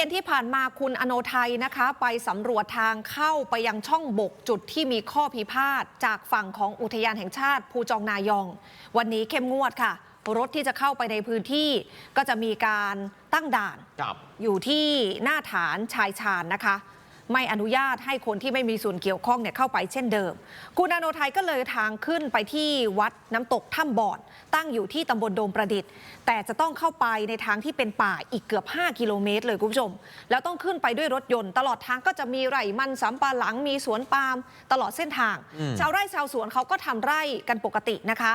ย็นที่ผ่านมาคุณอโนไทยนะคะ ไปสำรวจทางเข้าไปยังช่องบกจุดที่มีข้อพิพาทจากฝั่งของอุทยานแห่งชาติภูจองนายอง วันนี้เข้มงวดค่ะ รถที่จะเข้าไปในพื้นที่ก็จะมีการตั้งด่านครับอยู่ที่หน้าฐานชายชาญนะคะ ไม่อนุญาตให้คนที่ไม่มีส่วนเกี่ยวข้องเนี่ยเข้าไปเช่นเดิม คุณอโนไทยก็เลยทางขึ้นไปที่วัดน้ำตกถ้ำบอนตั้งอยู่ที่ตำบลโดมประดิษฐ์ แต่จะต้องเข้าไปในทางที่เป็นป่าอีกเกือบ 5 กิโลเมตร เลยคุณผู้ชม แล้วต้องขึ้นไปด้วยรถยนต์ ตลอดทางก็จะมีไร่มันสำปะหลังมีสวนปาล์มตลอดเส้นทางอืมชาวไร่ชาวสวนเขาก็ทำไร่กันปกตินะคะ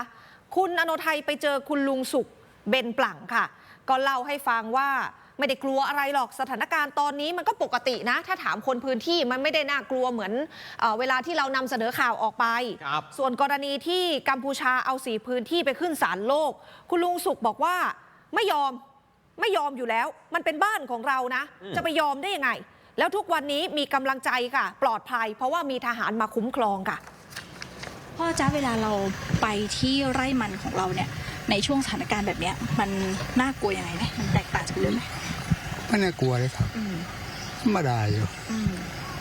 คุณอโนไทยไปเจอคุณลุงสุขเบนปลั่งค่ะ ก็เล่าให้ฟังว่า ไม่ได้กลัวอะไรหรอกสถานการณ์ตอนนี้มันก็ปกตินะ ถ้าถามคนพื้นที่มันไม่ได้น่ากลัวเหมือนเออเวลาที่เรานำเสนอข่าวออกไป ครับ ส่วนกรณีที่กัมพูชาเอาสีพื้นที่ไปขึ้นศาลโลก คุณลุงสุขบอกว่าไม่ยอมไม่ยอมอยู่แล้ว มันเป็นบ้านของเรานะ อืม จะไปยอมได้ยังไง แล้วทุกวันนี้มีกำลังใจค่ะ ปลอดภัย เพราะว่ามีทหารมาคุ้มครองค่ะ พ่อจ้าเวลาเราไปที่ไร่มันของเราเนี่ย ในช่วงสถานการณ์แบบเนี้ย มันน่ากลัวยังไงไหมมันแตกต่างจากเดิมไหมไม่น่ากลัวเลยครับอืมธรรมดาอยู่อืม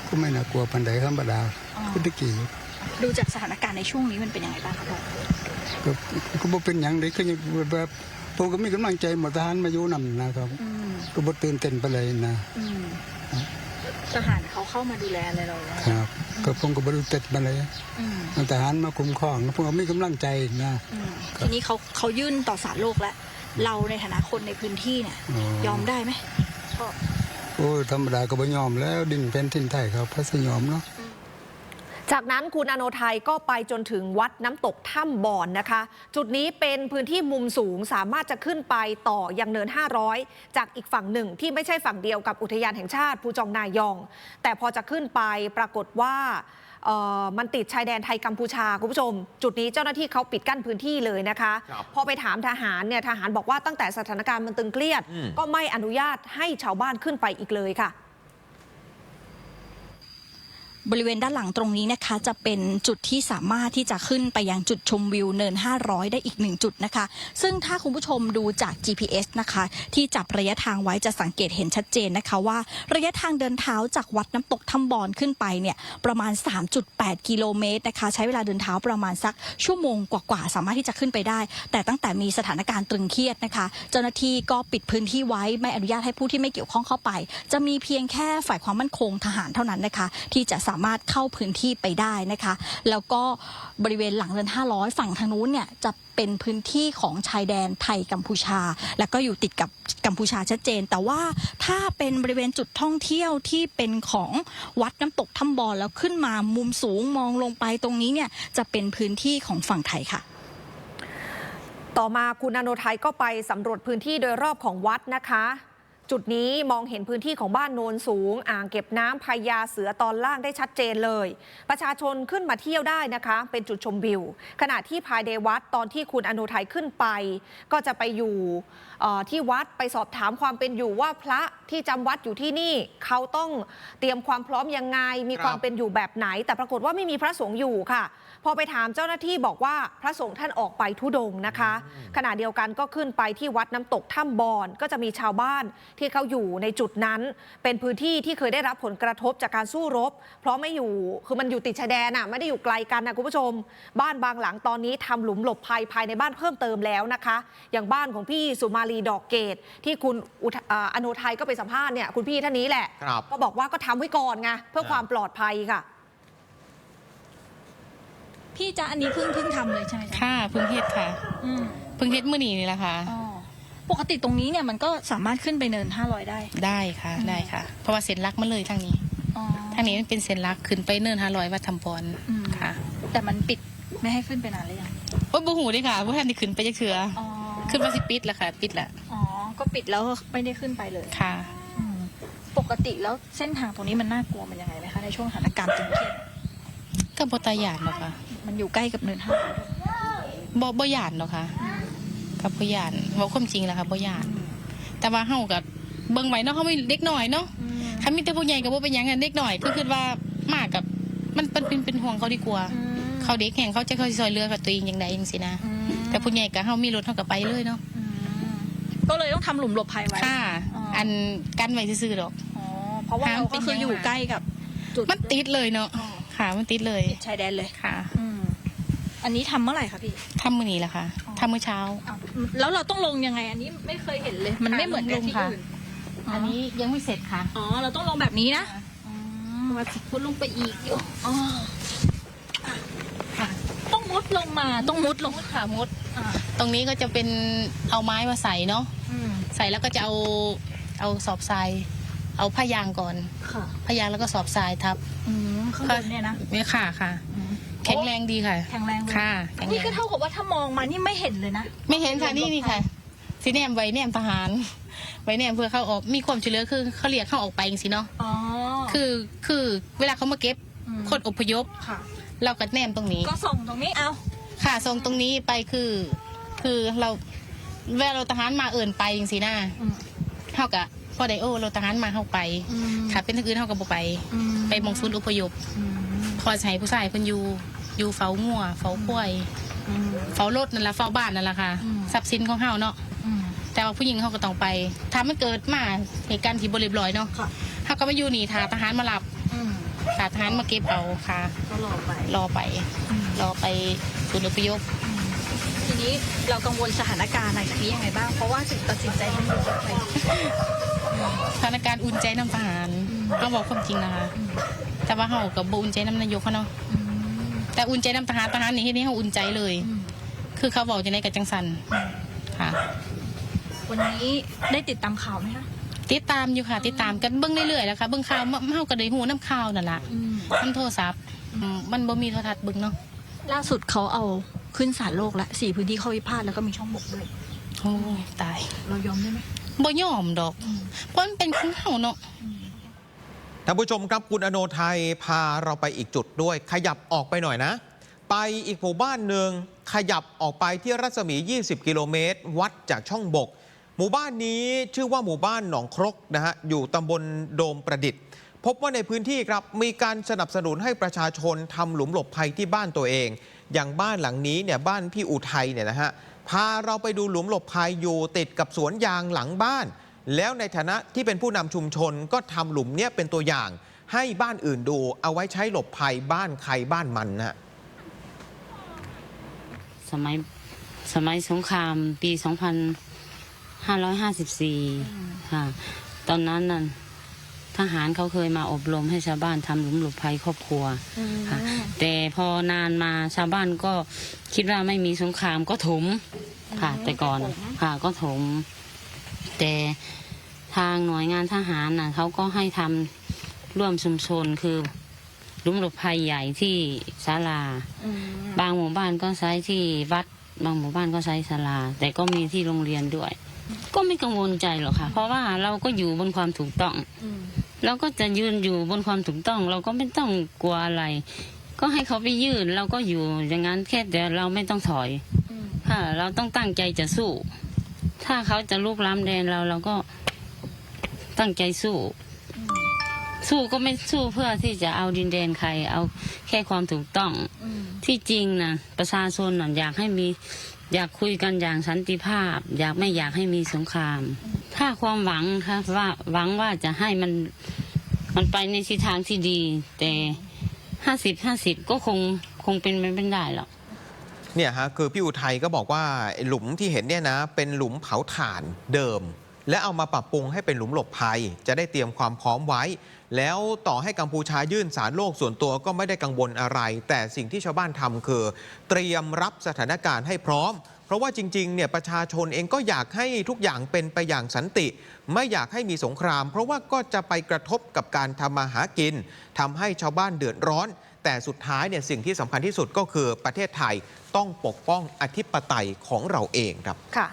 ก็ไม่น่ากลัวปันใดธรรมดาอ๋อ พุทธกีดูจากสถานการณ์ในช่วงนี้มันเป็นยังไงบ้างครับพ่อก็ก็บ่เป็นอย่างเด็กก็ยังแบบผมก็มีกำลังใจหมดทหารมาอยู่นำนะครับ อืมก็บ่ตื่นเต้นไปเลยนะ อืม ทหารเขาเข้ามาดูแลอะไรเรานะครับ ก็ผมก็บ่ได้เต้นไปเลยอืมทหารมาคุ้มครองผมก็มีกำลังใจนะอืมครับทีนี้เขาเขายื่นต่อศาลโลกแล้ว เราในฐานะคนในพื้นที่เนี่ยอ๋อยอมได้ไหมพ่อโอ้ยธรรมดาก็บ่ยอมแล้วดินแผ่นทินไทยเขาพระสยอมเนาะ จากนั้นคุณอโนไทยก็ไปจนถึงวัดน้ำตกถ้ำบอนนะคะ จุดนี้เป็นพื้นที่มุมสูงสามารถจะขึ้นไปต่อยังเนิน 500 จากอีกฝั่งหนึ่งที่ไม่ใช่ฝั่งเดียวกับอุทยานแห่งชาติภูจองนายอง แต่พอจะขึ้นไปปรากฏว่าเอ่อมันติดชายแดนไทยกัมพูชาคุณผู้ชม จุดนี้เจ้าหน้าที่เขาปิดกั้นพื้นที่เลยนะคะครับพอไปถามทหารเนี่ยทหารบอกว่าตั้งแต่สถานการณ์มันตึงเครียดอืมก็ไม่อนุญาตให้ชาวบ้านขึ้นไปอีกเลยค่ะ บริเวณด้านหลังตรงนี้นะคะ จะเป็นจุดที่สามารถที่จะขึ้นไปยังจุดชมวิวเนิน 500 ได้อีกหนึ่งจุดนะคะ ซึ่งถ้าคุณผู้ชมดูจาก GPS นะคะ ที่จับระยะทางไว้จะสังเกตเห็นชัดเจนนะคะว่า ระยะทางเดินเท้าจากวัดน้ำตกถ้ำบอนขึ้นไปเนี่ยประมาณ 3.8 กิโลเมตรนะคะ ใช้เวลาเดินเท้าประมาณสักชั่วโมงกว่าๆสามารถที่จะขึ้นไปได้ แต่ตั้งแต่มีสถานการณ์ตรึงเครียดนะคะ เจ้าหน้าที่ก็ปิดพื้นที่ไว้ไม่อนุญาตให้ผู้ที่ไม่เกี่ยวข้องเข้าไป จะมีเพียงแค่ฝ่ายความมั่นคงทหารเท่านั้นนะคะ ที่จะสาามารถเข้าพื้นที่ไปได้นะคะ แล้วก็บริเวณหลังเรือน500 ฝั่งทางนู้นเนี่ยจะเป็นพื้นที่ของชายแดนไทยกัมพูชา แล้วก็อยู่ติดกับกัมพูชาชัดเจน แต่ว่าถ้าเป็นบริเวณจุดท่องเที่ยวที่เป็นของวัดน้ำตกถ้ำบอลแล้วขึ้นมามุมสูงมองลงไปตรงนี้เนี่ยจะเป็นพื้นที่ของฝั่งไทยค่ะต่อมาคุณอนไทยก็ไปสำรวจพื้นที่โดยรอบของวัดนะคะ จุดนี้มองเห็นพื้นที่ของบ้านโนนสูง อ่างเก็บน้ำพญาเสือตอนล่างได้ชัดเจนเลย ประชาชนขึ้นมาเที่ยวได้นะคะ เป็นจุดชมวิว ขณะที่ภายในวัดตอนที่คุณอนุทัยขึ้นไป ก็จะไปอยู่ ที่วัดไปสอบถามความเป็นอยู่ว่าพระที่จำวัดอยู่ที่นี่ เขาต้องเตรียมความพร้อมยังไง มีครับความเป็นอยู่แบบไหน แต่ปรากฏว่าไม่มีพระสงฆ์อยู่ค่ะ พอไปถามเจ้าหน้าที่บอกว่าพระสงฆ์ท่านออกไปทุดงค์นะคะ ขณะเดียวกันก็ขึ้นไปที่วัดน้ำตกถ้ำบอนก็จะมีชาวบ้านที่เขาอยู่ในจุดนั้น เป็นพื้นที่ที่เคยได้รับผลกระทบจากการสู้รบ เพราะไม่อยู่คือมันอยู่ติดชายแดนอะไม่ได้อยู่ไกลกันนะคุณผู้ชม บ้านบางหลังตอนนี้ทำหลุมหลบภัยภายในบ้านเพิ่มเติมแล้วนะคะ อย่างบ้านของพี่สุมาลีดอกเกต ที่คุณอุทอ่าอโนไทยก็ไปสัมภาษณ์เนี่ยคุณพี่ท่านนี้แหละครับก็บอกว่าก็ทำไว้ก่อนไงเพื่อความปลอดภัยค่ะ พี่จ๊ะอันนี้เพิ่งเพิ่งทำเลยใช่ไหมจ๊ะค่ะเพึ่งเฮ็ดค่ะอืมเพึ่งเฮ็ดมื้อนี้นี่แหละค่ะอ๋อปกติตรงนี้เนี่ยมันก็สามารถขึ้นไปเนิน 500 ได้ ได้ค่ะอืมได้ค่ะ เพราะว่าเส้นลักมาเลยทางนี้อ๋อทางนี้มันเป็นเส้นลักขึ้นไปเนินห้าร้อยวัดทำพรอืมค่ะ แต่มันปิดไม่ให้ขึ้นไปนานเลยยังโอ้ยบ่หูเด้ค่ะบ่ทันได้ขึ้นไปจักเทื่ออ๋อ ขึ้นมาสิปิดแล้วค่ะ ปิดแล้วอ๋อ ก็ปิดแล้วไม่ได้ขึ้นไปเลยค่ะ อืมปกติแล้วเส้นทางตรงนี้มันน่ากลัวมันยังไงไหมคะในช่วงสถานการณ์ตึงเครียดก็บ่ตาหยานหรอกค่ะมันอยู่ใกล้กับเนินห้าร้อยบ่บ่หยานหรอกค่ะกับบ่หยานเว้าความจริงแหละค่ะบ่หยานแต่ว่าเฮาก็เบิ่งไว้เนาะเฮามีเด็กน้อยเนาะถ้ามีแต่ผู้ใหญ่ก็บ่เป็นหยังกันเด็กน้อยคือคิดว่ามากกับมันเป็นเป็นเป็นห่วงเขาดีกว่า เขาเด็กแห่งเขาจะเขาสิซอยเรือกับตัวเองอย่างใดจังซี่นะ แต่ผู้ใหญ่ก็เฮามีรถเฮาก็ไปเลยเนาะอืมก็เลยต้องทำหลุมหลบภัยไว้ ค่ะ อ๋ออั อันกันไว้ซื่อๆดอก อ๋อเพราะว่าห้ามเราเป็ก็นคือยังไงอยู่ใกล้กับจุดมันติดเลยเนาะอ๋อค่ะ มันติดเลยชายแดนเลย ค่ะอืมอันนี้ทำเมื่อไหร่คะพี่ ทำมือนี้แหละค่ะอ๋อ ทำมือเช้า อ้าวแล้วเราต้องลงยังไง อันนี้ไม่เคยเห็นเลย มันไม่เหมือนกับที่ลงค่ะอื่นอันนี้ยังไม่เสร็จค่ะ อ๋อ เราต้องลงแบบนี้นะว่าพุดลงไปอีกอยู่อ๋อค่ะต้องมุดลงมาต้องมุดลงมุดค่ะมุดอ่า ตรงนี้ก็จะเป็นเอาไม้มาใส่เนาะอืมใส่แล้วก็จะเอาเอาสอบทราย เอาผ้ายางก่อนค่ะผ้ายางแล้วก็สอบทรายทับอืมข้างบนเนี่ยนะเนี่ยค่ะค่ะอืมแข็งแรงดีค่ะ แข็งแรงเลยค่ะแข็งแรนี่งก็เท่ากับว่าถ้ามองมานี่ไม่เห็นเลยนะ ไม่เห็นค่ะนี่นี่ค่ะสีแนมไว้แนมทหารไว้แนมเพื่อเข้าออกมีความช่วยเหลือคือเขาเรียกเข้าออกไปอย่างสิเนาะอ๋อคือคือเวลาเขามาเก็บมคนอพยพค่ะเราก็แนมตรงนี้ ก็ส่งตรงนี้เอา ค่ะทรงตรงนี้ไปคือ คือเราเวลาเราทหารมาเอิ่นไปอย่างสิหน้าอืม เท่ากับพอไดโอเราทหารมาเข้าไปอืมค่ะเป็นทางอื่นเท่ากับบ่ไป อืมไปมองศูนย์อพยพอืมพอใช้ผู้ชายเพิ่นอยู่อยู่เฝ้างัวเฝ้าควายอืม เฝ้ารถนั่นแหละเฝ้าบ้านนั่นแหละค่ะอืม ทรัพย์สินของเฮาเนาะอืม แต่ว่าผู้หญิงเขาก็ต้องไปถ้ามันเกิดมาเหตุการณ์ที่บริบร้อยเนาะค่ะ เขาก็มาอยู่นี่ทาทหารมารับอืมทาทหารมาเก็บเอาค่ะ ก็รอไปรอไป อืมรอไป ศูนย์อพยพทีนี้เรากังวลสถานการณ์หลังจากนี้ยังไงบ้าง เพราะว่าถึงตัดสินใจทำอยู่กับใครสถานการณ์อุ่นใจน้ำทหารเอาบอกความจริงนะคะ แต่ว่าเขากับบ่อุ่นใจน้ำนายกเขาเนาะแต่อุ่นใจน้ำทหารทหารนี่ที่นี่เขาอุ่นใจเลย คือเขาบอกจะในกับจังสันค่ะ วันนี้ได้ติดตามข่าวไหมคะติดตามอยู่ค่ะ ติดตามกันเบิ้งเรื่อยๆแล้วค่ะเบิ้งข่าวมาเฮาก็ได้หูน้ำข่าวนั่นแหละน้ำโทรศัพท์อืมมันบ่มีโทรทัศน์เบิ้งเนาะ ล่าสุดเขาเอาขึ้นศาลโลกและสี่พื้นที่เข้าวิพาทแล้วก็มีช่องบกด้วยโอ้ยตายเรายอมได้ไหมบ่ยอมดอก เพราะมันเป็นของเฮาเนาะท่านผู้ชมครับคุณอโนไทยพาเราไปอีกจุดด้วย ขยับออกไปหน่อยนะ ไปอีกหมู่บ้านหนึ่งขยับออกไปที่รัศมี 20 กิโลเมตร วัดจากช่องบก หมู่บ้านนี้ชื่อว่าหมู่บ้านหนองครกนะฮะอยู่ตำบลโดมประดิษฐ์ พบว่าในพื้นที่ครับมีการสนับสนุนให้ประชาชนทำหลุมหลบภัยที่บ้านตัวเอง อย่างบ้านหลังนี้เนี่ยบ้านพี่อุทัยเนี่ยนะฮะพาเราไปดูหลุมหลบภัยอยู่ติดกับสวนยางหลังบ้าน แล้วในฐานะที่เป็นผู้นำชุมชนก็ทำหลุมเนี้ยเป็นตัวอย่าง ให้บ้านอื่นดูเอาไว้ใช้หลบภัยบ้านใครบ้านมันนะฮะสมัยสมัยสงครามปี 2554 ค่ะ ตอนนั้นน่ะ ทหารเขาเคยมาอบรมให้ชาวบ้านทำหลุมหลบภัยครอบครัวค่ะ แต่พอนานมาชาวบ้านก็คิดว่าไม่มีสงครามก็ถมค่ะ แต่ก่อนค่ะก็ถม แต่ทางหน่วยงานทหารน่ะเขาก็ให้ทำร่วมชุมชนคือหลุมหลบภัยใหญ่ที่ศาลาบางหมู่บ้านก็ใช้ที่วัด บางหมู่บ้านก็ใช้ศาลา แต่ก็มีที่โรงเรียนด้วย ก็ไม่กังวลใจหรอกค่ะ เพราะว่าเราก็อยู่บนความถูกต้อง เราก็จะยืนอยู่บนความถูกต้อง เราก็ไม่ต้องกลัวอะไร ก็ให้เขาไปยืนเราก็อยู่อย่างนั้นแค่แต่เราไม่ต้องถอยค่ะ เราต้องตั้งใจจะสู้ ถ้าเขาจะลุกล้ำแดนเราเราก็ตั้งใจสู้ สู้ก็ไม่สู้เพื่อที่จะเอาดินแดนใคร เอาแค่ความถูกต้องที่จริงนะประชาชนน่ะอยากให้มีอยากคุยกันอย่างสันติภาพ อยากไม่อยากให้มีสงคราม ถ้าความหวังค่ะว่าหวังว่าจะให้มันมันไปในทิศทางที่ดี แต่ห้าสิบห้าสิบก็คงคงเป็นไปไม่ได้หรอกเนี่ยฮะคือพี่อุทัยก็บอกว่าไอ้หลุมที่เห็นเนี่ยนะ เป็นหลุมเผาถ่านเดิม และเอามาปรับปรุงให้เป็นหลุมหลบภัย จะได้เตรียมความพร้อมไว้ แล้วต่อให้กัมพูชายื่นสารโลกส่วนตัวก็ไม่ได้กังวลอะไร แต่สิ่งที่ชาวบ้านทำคือ เตรียมรับสถานการณ์ให้พร้อม เพราะว่าจริงๆเนี่ยประชาชนเองก็อยากให้ทุกอย่างเป็นไปอย่างสันติ ไม่อยากให้มีสงคราม เพราะว่าก็จะไปกระทบกับการทำมาหากินทำให้ชาวบ้านเดือดร้อน แต่สุดท้ายเนี่ยสิ่งที่สำคัญที่สุดก็คือประเทศไทยต้องปกป้องอธิปไตยของเราเองครับค่ะ